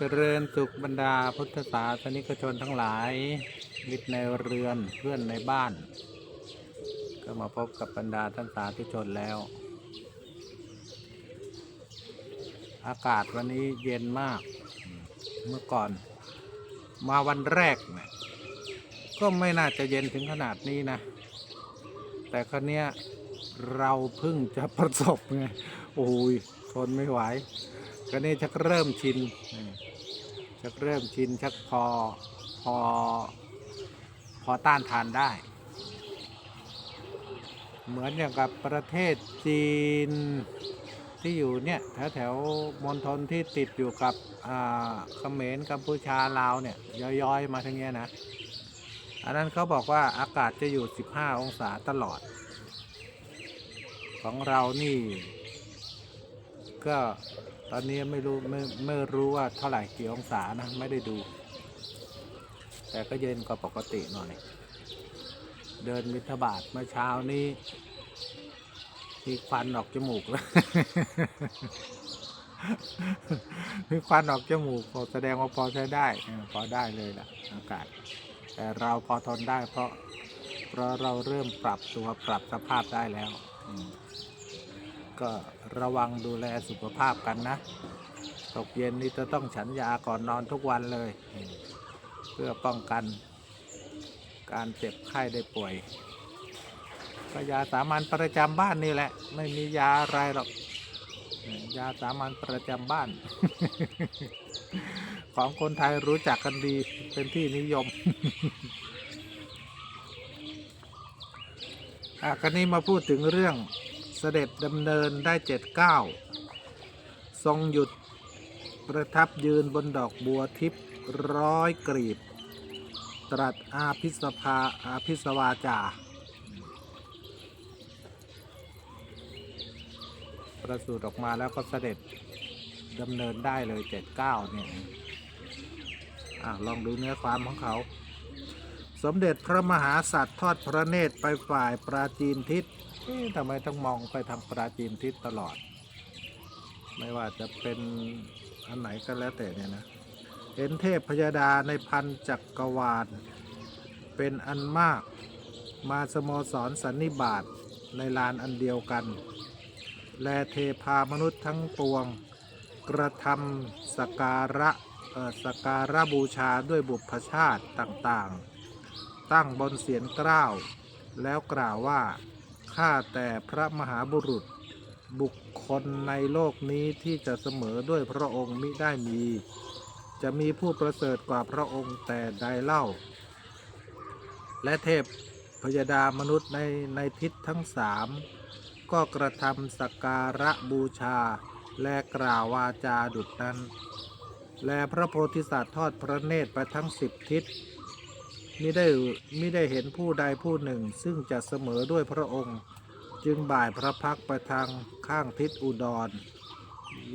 เจริญสุขบรรดาพุทธศาสนิกชนทั้งหลายมิตรในเรือนเพื่อนในบ้าน ก็มาพบกับบรรดาท่านสาธุชนแล้ว อากาศวันนี้เย็นมาก เมื่อก่อน มาวันแรกเนี่ยก็ไม่น่าจะเย็นถึงขนาดนี้นะ แต่ครั้นี้เราเพิ่งจะประสบไงโอ้ยทนไม่ไหวก็นี่ชักเริ่มชินอ ชักเริ่มชินชักพอพอพอต้านทานได้ เหมือนอย่างกับประเทศจีนที่อยู่เนี่ยแถวแถวมณฑลที่ติดอยู่กับอ่าเขมรกัมพูชาลาวเนี่ยย้อยๆมาทางเนี้ยนะ อันนั้นเขาบอกว่าอากาศจะอยู่ 15 องศาตลอด ของเรานี่ ก็ ตอนนี้ไม่รู้ไม่ไม่รู้ว่าเท่าไหร่กี่องศานะ ไม่ได้ดู แต่ก็เย็นกว่าปกติหน่อย เดินมิถบาทเมื่อเช้านี้มีควันออกจมูกแล้วมีควันออกจมูกแสดงว่าพอใช้ได้ พอได้เลยล่ะ อากาศ แต่เราพอทนได้เพราะ เพราะเราเริ่มปรับตัวปรับสภาพได้แล้ว อืม ก็ระวังดูแลสุขภาพกันนะ ตกเย็นนี่จะต้องฉันยาก่อนนอนทุกวันเลย เพื่อป้องกัน การเจ็บไข้ได้ป่วยก็ยาสามัญประจำบ้านนี่แหละ ไม่มียาอะไรหรอกยาสามัญประจำบ้าน ของคนไทยรู้จักกันดีเป็นที่นิยมอะกันนี้มาพูดถึงเรื่อง เสด็จดำเนินได้เจ็ดเก้าทรงหยุดประทับยืนบนดอกบัวทิพย์ร้อยกรีบ ตรัสอาพิสภาอาพิสวาจา ประสูติออกมาแล้วก็เสด็จดำเนินได้เลยเจ็ดเก้าเนี่ยอะลองดูเนื้อความของเขา สมเด็จพระมหาสัตว์ทอดพระเนตรไปฝ่ายปราจีนทิศ เอ๊ะทำไมต้องมองไปทางปราจีนทิศตลอด ไม่ว่าจะเป็นอันไหนก็แล้วแต่เนี่ยนะ เห็นเทพพยาดาในพันจักกรวาล เป็นอันมากมาสโมสรสันนิบาตในลานอันเดียวกัน และเทพามนุษย์ทั้งปวง กระทำสการะสการะบูชาด้วยบุพชาติต่างๆ ตั้งบนเสียนกล้าว แล้วกล่าวว่า ข้าแต่พระมหาบุรุษ บุคคลในโลกนี้ที่จะเสมอด้วยพระองค์มิได้มี จะมีผู้ประเสริฐกว่าพระองค์แต่ใดเล่า และเทพพยดามนุษย์ในในทิศทั้งสามก็กระทำสักการะบูชา และกล่าววาจาดุจนั้น และพระโพธิสัตว์ทอดพระเนตรไปทั้งสิบทิศ มิได้มิได้เห็นผู้ใดผู้หนึ่ง ซึ่งจะเสมอด้วยพระองค์ จึงบ่ายพระพักไปทางข้างทิศอุดร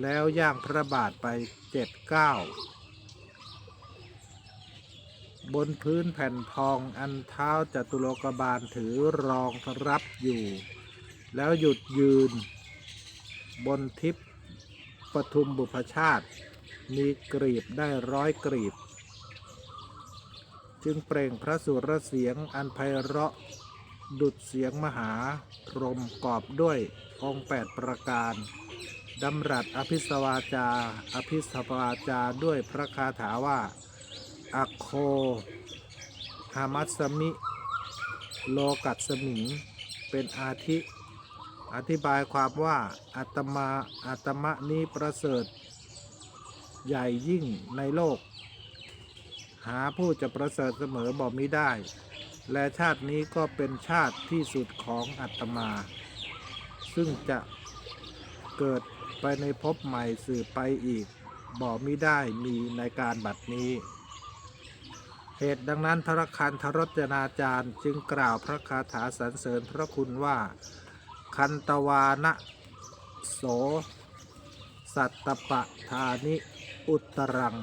แล้วย่างพระบาทไปเจ็ดเก้าบนพื้นแผ่นทองอันเท้าจตุโลกบาลถือรองรับอยู่ แล้วหยุดยืน บนทิพย์ปทุมบุพชาติ มีกรีบได้ร้อยกรีบ จึงเปล่งพระสุรเสียงอันไพเราะ ดุดเสียงมหาพรมกอบด้วยองค์แปดประการดำรัสอภิสวาจา อภิสวาจาด้วยพระคาถาว่า อัคโคหามัสมิ โลกัสสมิง เป็นอาทิ อธิบายความว่าอาตมาอาตมะนี้ประเสริฐ ใหญ่ยิ่งในโลก หาผู้จะประเสริฐเสมอบอกมิได้ และชาตินี้ก็เป็นชาติที่สุดของอาตมา ซึ่งจะเกิดไปในภพใหม่สืบไปอีกบอกมิได้มีในการบัดนี้ เหตุดังนั้นทรคันทรจนาจารย์จึงกล่าวพระคาถาสรรเสริญพระคุณว่า คันตวานะโส สัตตปะธานิ อุตรัง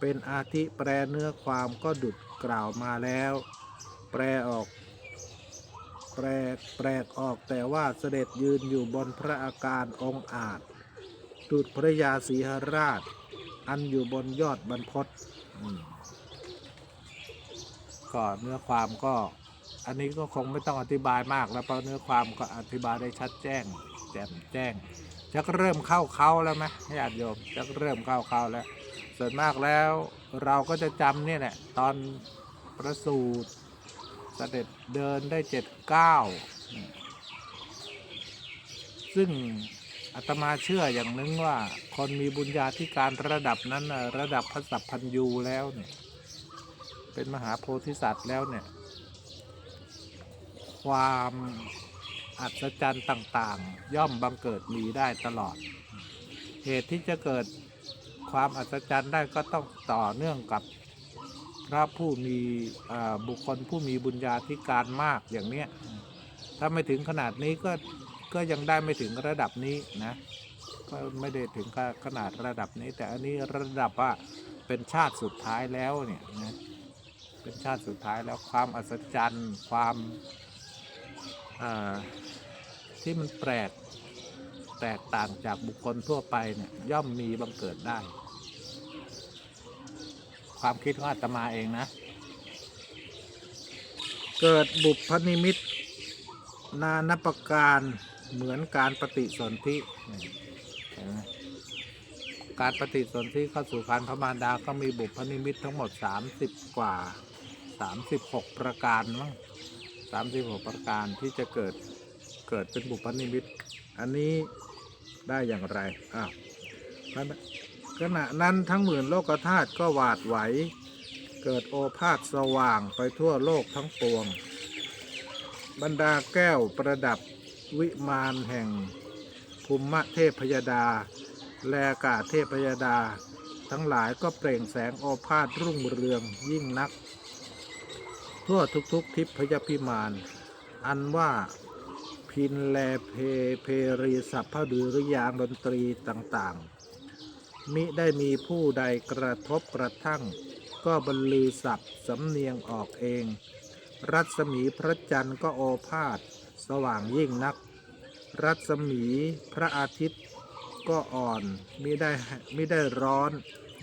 เป็นอาทิแปลเนื้อความก็ดุดกล่าวมาแล้ว แปลออก แปลแปลกออกแต่ว่าเสด็จยืนอยู่บนพระอาการองค์อาจ ดุดพระยาศรีหราช อันอยู่บนยอดบรรพตอืมก็เนื้อความก็ อันนี้ก็คงไม่ต้องอธิบายมากแล้วเพราะเนื้อความก็อธิบายได้ชัดแจ้ง แจ่มแจ้งจะเริ่มเข้าเขาแล้วไหมญาติโยมจะเริ่มเข้าเขาแล้ว ส่วนมากแล้วเราก็จะจำเนี่ยแหละตอนประสูติ เสด็จเดินได้เจ็ดเก้าซึ่งอาตมาเชื่ออย่างนึงว่า คนมีบุญญาธิการระดับนั้นระดับพระสัพพัญยูแล้วเนี่ยเป็นมหาโพธิสัตว์แล้วเนี่ย ความอัศจรรย์ต่าง ๆ ย่อมบังเกิดมีได้ตลอด เหตุที่จะเกิด ความอัศจรรย์ได้ก็ต้องต่อเนื่องกับพระผู้มีบุคคลผู้มีบุญญาธิการมากอย่างเนี้ยถ้าไม่ถึงขนาดนี้ก็ก็ยังได้ไม่ถึงระดับนี้นะก็ไม่ได้ถึงขนาดระดับนี้ แต่อันนี้ระดับว่าเป็นชาติสุดท้ายแล้วเนี่ยนะเป็นชาติสุดท้ายแล้วความอัศจรรย์ความที่มันแปลก แตกต่างจากบุคคลทั่วไปเนี่ยย่อมมีบังเกิดได้ ความคิดของอาตมาเองนะ เกิดบุพนิมิต นานับประการเหมือนการปฏิสนธิการปฏิสนธิเข้าสู่คันพระมารดาก็มีบุพนิมิตทั้งหมด 30 กว่า 36 ประการมั้ง36 ประการที่จะเกิดเกิดเป็นบุพนิมิต อันนี้ ได้อย่างไรอ้าวขณะนั้นทั้งหมื่นโลกธาตุก็หวาดไหว เกิดโอภาสสว่างไปทั่วโลกทั้งปวง บรรดาแก้วประดับวิมานแห่งภูมิเทพยดา แลกาเทพยดา ทั้งหลายก็เปล่งแสงโอภาสรุ่งเรืองยิ่งนัก ทั่วทุกๆทิพยพิมาน อันว่า พินแลเพเพรีสัพพดุริยางดนตรีต่างๆ มิได้มีผู้ใดกระทบกระทั่ง ก็บรรลือศัพท์สำเนียงออกเอง รัศมีพระจันทร์ก็โอภาส สว่างยิ่งนัก รัศมีพระอาทิตย์ก็อ่อนมิได้มิได้ร้อน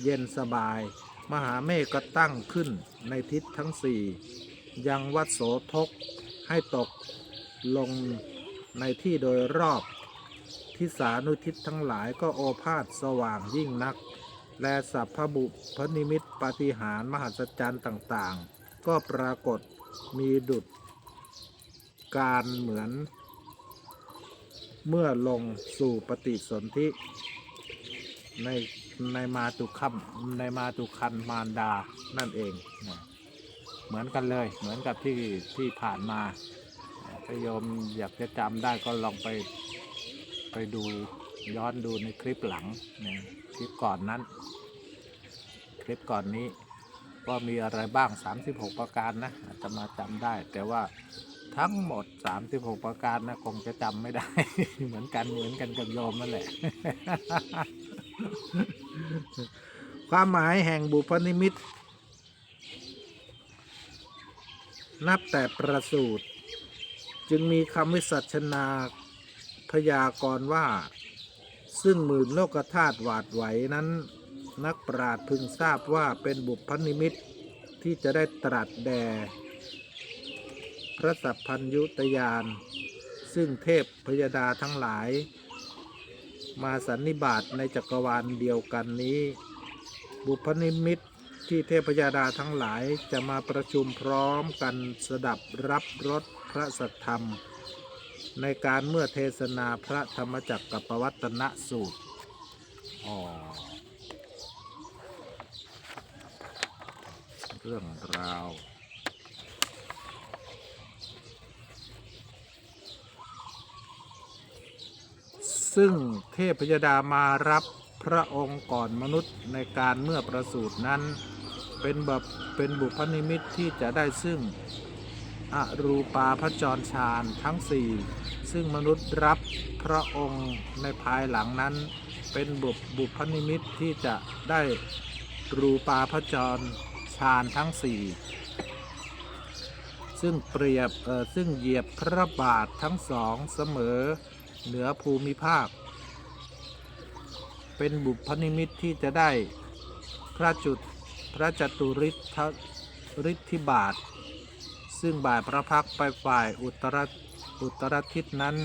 เย็นสบาย มหาเมฆก็ตั้งขึ้นในทิศทั้งสี่ยังวัดโสทกให้ตกลง ในที่โดยรอบทิศานุทิศทั้งหลายก็โอภาสสว่างยิ่งนัก และสัพพบุพนิมิตปาฏิหารมหัศจรรย์ต่างๆ ก็ปรากฏมีดุจการเหมือน เมื่อลงสู่ปฏิสนธิในในมาตุคัมในมาตุคันมารดานั่นเอง เหมือนกันเลยเหมือนกับที่ที่ผ่านมา ถ้าโยมอยากจะจำได้ก็ลองไปไปดูย้อนดูในคลิปหลังนะคลิปก่อนนั้น คลิปก่อนนี้ว่ามีอะไรบ้าง 36 ประการนะอาจะมาจำได้ แต่ว่าทั้งหมด 36 ประการนะคงจะจำไม่ได้ เหมือนกันเหมือนกันกับโยมนั่นแหละ ความหมายแห่งบุพนิมิต นับแต่ประสูตร จึงมีคำวิสัชนาพยากรณ์ว่า ซึ่งหมื่นโลกธาตุหวาดไหวนั้น นักปราชญ์พึงทราบว่าเป็นบุพนิมิตที่จะได้ตรัสแด่พระสัพพัญยุตยาน ซึ่งเทพพยดาทั้งหลาย มาสันนิบาตในจักรวาลเดียวกันนี้ บุพนิมิตที่เทพยดาทั้งหลายจะมาประชุมพร้อมกันสดับรับรส พระสัทธรรม ในการเมื่อเทศนาพระธรรมจักรกับปวัตนสูตรอ๋อเรื่องราวซึ่งเทพยดามารับพระองค์ก่อนมนุษย์ในการเมื่อประสูตินั้น เป็นแบบเป็นบุพนิมิตที่จะได้ซึ่ง อรูปาพจรฌานทั้งสี่ซึ่งมนุษย์รับพระองค์ในภายหลังนั้น เป็นบุบุพนิมิตที่จะได้รูปาพจรฌานทั้งสี่ซึ่งเปรียบเอ่อซึ่งเหยียบพระบาททั้งสองเสมอเหนือภูมิภาค เป็นบุพนิมิตที่จะได้พระจุดพระจตุริทธิบาท ซึ่งบ่ายพระพักไปฝ่ายอุตรอุตรทิศนั้น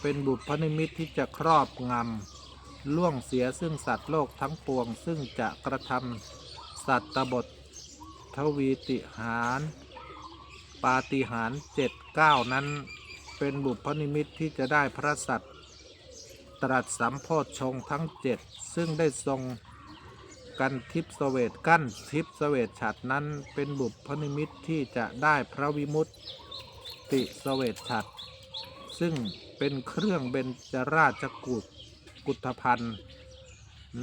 เป็นบุพนิมิตที่จะครอบงำล่วงเสียซึ่งสัตว์โลกทั้งปวง ซึ่งจะกระทำสัตตบททวีติหารปาฏิหารเจ็ดเก้านั้น เป็นบุพนิมิตที่จะได้พระสัตว์ตรัสสัมโพชงทั้งเจ็ดซึ่งได้ทรง กันทิพสเวตกั้นทิพสเวตฉัตรนั้นเป็นบุพนิมิตที่จะได้พระวิมุตติสเวตฉัตรซึ่งเป็นเครื่องเบญจราชกุฏกุฏพันธ์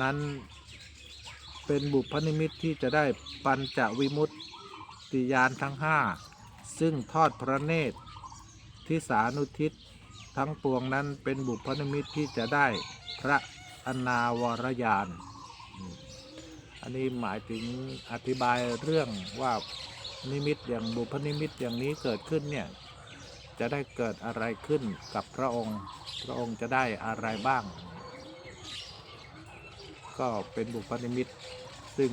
นั้นเป็นบุพนิมิตที่จะได้ปัญจวิมุตติยานทั้งห้าซึ่งทอดพระเนตรที่สานุทิศทั้งปวงนั้นเป็นบุพนิมิตที่จะได้พระอนาวรยาน อันนี้หมายถึงอธิบายเรื่องว่านิมิตอย่างบุพนิมิตอย่างนี้เกิดขึ้นเนี่ยจะได้เกิดอะไรขึ้นกับพระองค์ พระองค์จะได้อะไรบ้าง ก็เป็นบุพนิมิตซึ่ง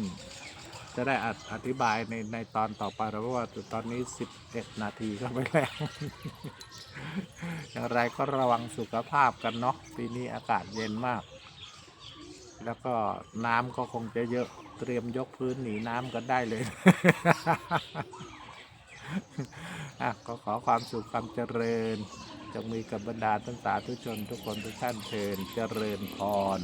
จะได้อธิบายในในตอนต่อไปแล้วเพราะว่าตอนนี้ 11 นาทีก็ไปแล้ว อย่างไรก็ระวังสุขภาพกันเนาะปีนี้อากาศเย็นมาก แล้วก็น้ำก็คงจะเยอะ เตรียมยกพื้นหนีน้ำกันได้เลยอะก็ขอความสุขความเจริญ จงมีกับบรรดาท่านสาธุชนทุกคนทุกท่านเทินเจริญพร